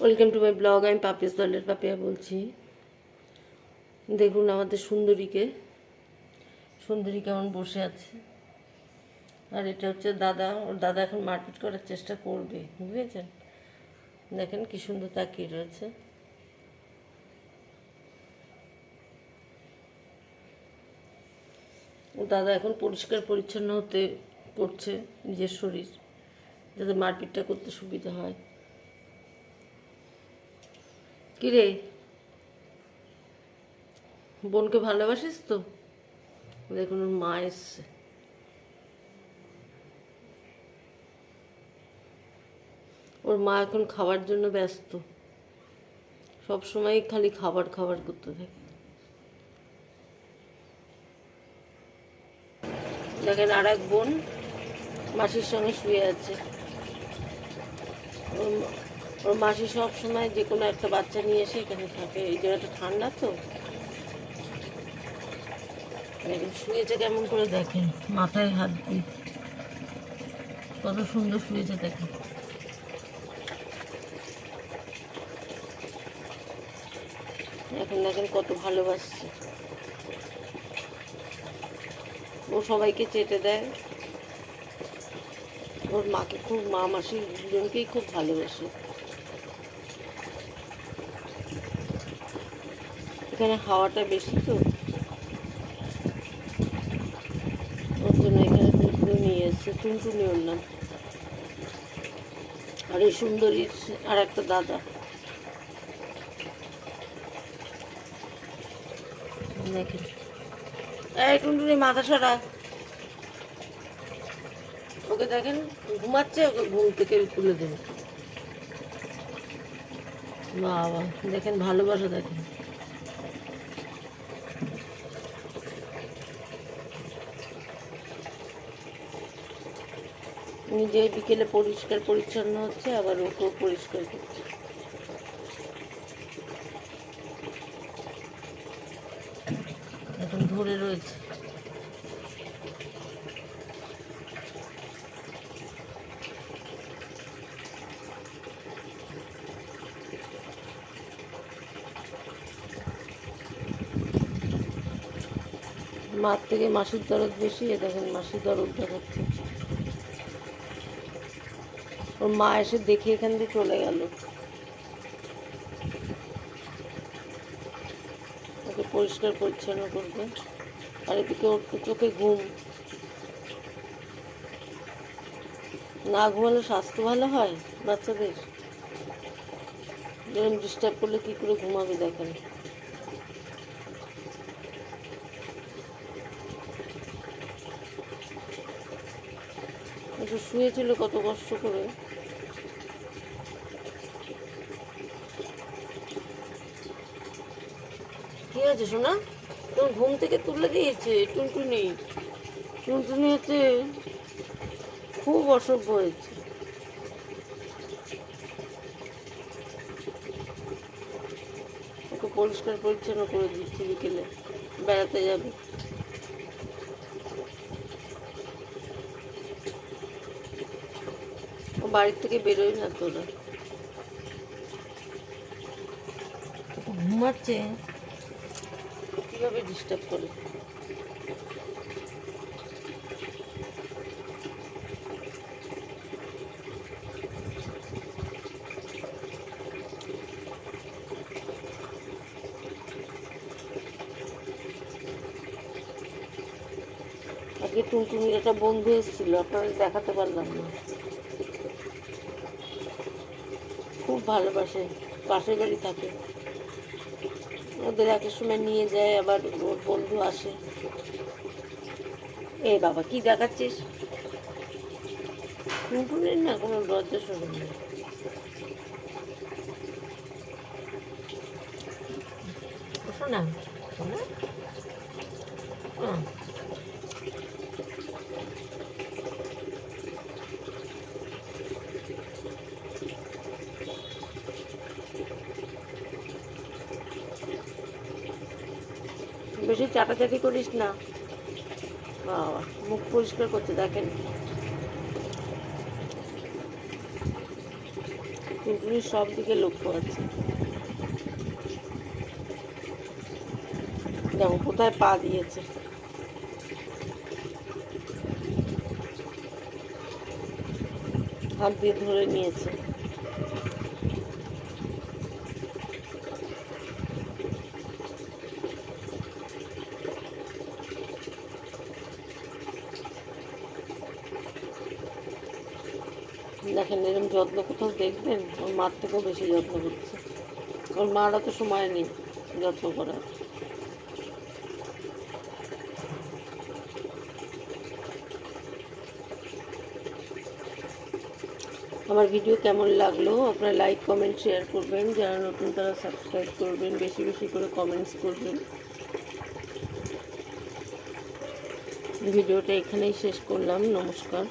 Welcome to my blog, আমি পাপিস দলের পাপিয়া বলছি। দেখুন আমাদের সুন্দরীকে। সুন্দরী কেমন বসে আছে। আর এটা হচ্ছে দাদা, ওর দাদা এখন মারপিট করার চেষ্টা করবে, বুঝেছেন? দেখেন কি সুন্দর তাকিয়ে রয়েছে। ও দাদা এখন পরিষ্কার পরিচ্ছন্ন হতে করছে নিজের শরীর, যাতে মারপিটটা করতে সুবিধা হয়। কিরে? বোনকে ভালোবাসিস তো? দেখুন, ওর মা এসছে। ওর মা এখন খাবার জন্য ব্যস্ত। সব সময় খালি খাবার খাবার করতে থাকে। দেখেন আর এক বোন মাসির সঙ্গে শুয়ে আছে। ওর মাসি সব সময় যে কোনো একটা বাচ্চা নিয়ে এসে এখানে থাকে। এই জায়গাটা ঠান্ডা তো? শুয়েছে কেমন করে দেখেন। মাথায় হাত দিয়ে। কত সুন্দর শুয়েছে দেখেন। এখন দেখেন কত ভালোবাসছে। ও সবাইকে চেটে দেয়। ওর মাকে খুব, মা মাসি দুজনকেই খুব ভালোবাসে। এখানে হাওয়াটা বেশি তো। ওর জন্য এখানে টুনটুনি নিয়ে এসছে। টুনটুনি ওর নাম। আর এই সুন্দরীর আর একটা দাদা। দেখেন। এই টুনটুনি মাথা সরা। ওকে দেখেন ঘুমাচ্ছে ওকে ঘুম থেকে তুলে দেবে। বাবা দেখেন ভালোবাসা দেখেন। নিজে বিকেলে পরিষ্কার পরিচ্ছন্ন হচ্ছে, আবার ওকেও পরিষ্কার করছে। এখন ধরে রয়েছে। মার থেকে মাসির দরদ বেশি, এ দেখেন মাসির দরদ দেখাচ্ছে ওর মা এসে দেখে এখান দিয়ে চলে গেল। ওকে পরিষ্কার পরিচ্ছন্ন করবে। আর এদিকে ওর চোখে ঘুম। না ঘুমালে স্বাস্থ্য ভালো হয় বাচ্চাদের? যেরকম ডিস্টার্ব করলে কী করে ঘুমাবে দেখেন। শুয়েছিল কত কষ্ট করে। হয়েছে সোনা? তোর ঘুম থেকে তুলে দিয়েছে টুনটুনি। টুনটুনি হচ্ছে খুব অসভ্য হয়েছে। পরিষ্কার পরিচ্ছন্ন করে দিচ্ছি বিকেলে, বেড়াতে যাবে। বাড়ির থেকে বেরোয় না তোরা। ঘুমাচ্ছে? কীভাবে ডিস্টার্ব করে? আজকে টুনটুনির একটা বন্ধু এসেছিল আপনাদের দেখাতে পারলাম না। খুব ভালোবাসে, পাশের বাড়ি থাকে। ওদের এক সময় নিয়ে যায়, আবার ওর বন্ধু আসে। এ বাবা, কি দেখাচ্ছিস? কুকুরের না কোনো লজ্জা শুরু নেই শোনা শোনা? বেশি চাটাচাটি করিস না। বাবা, মুখ পরিষ্কার করতে দেখেন। কিন্তু সব দিকে লক্ষ্য আছে দেখো, কোথায় পা দিয়েছে। হাত দিয়ে ধরে নিয়েছে। দেখেন, এরকম যত্ন কোথাও দেখবেন? ওর মার থেকেও বেশি যত্ন করছে। ওর মারা তো সময় নেই যত্ন করার। আমার ভিডিও কেমন লাগল? আপনারা লাইক, কমেন্ট, শেয়ার করবেন। যারা নতুন, তারা সাবস্ক্রাইব করবেন। বেশি বেশি করে কমেন্টস করবেন। ভিডিওটা এখানেই শেষ করলাম। নমস্কার।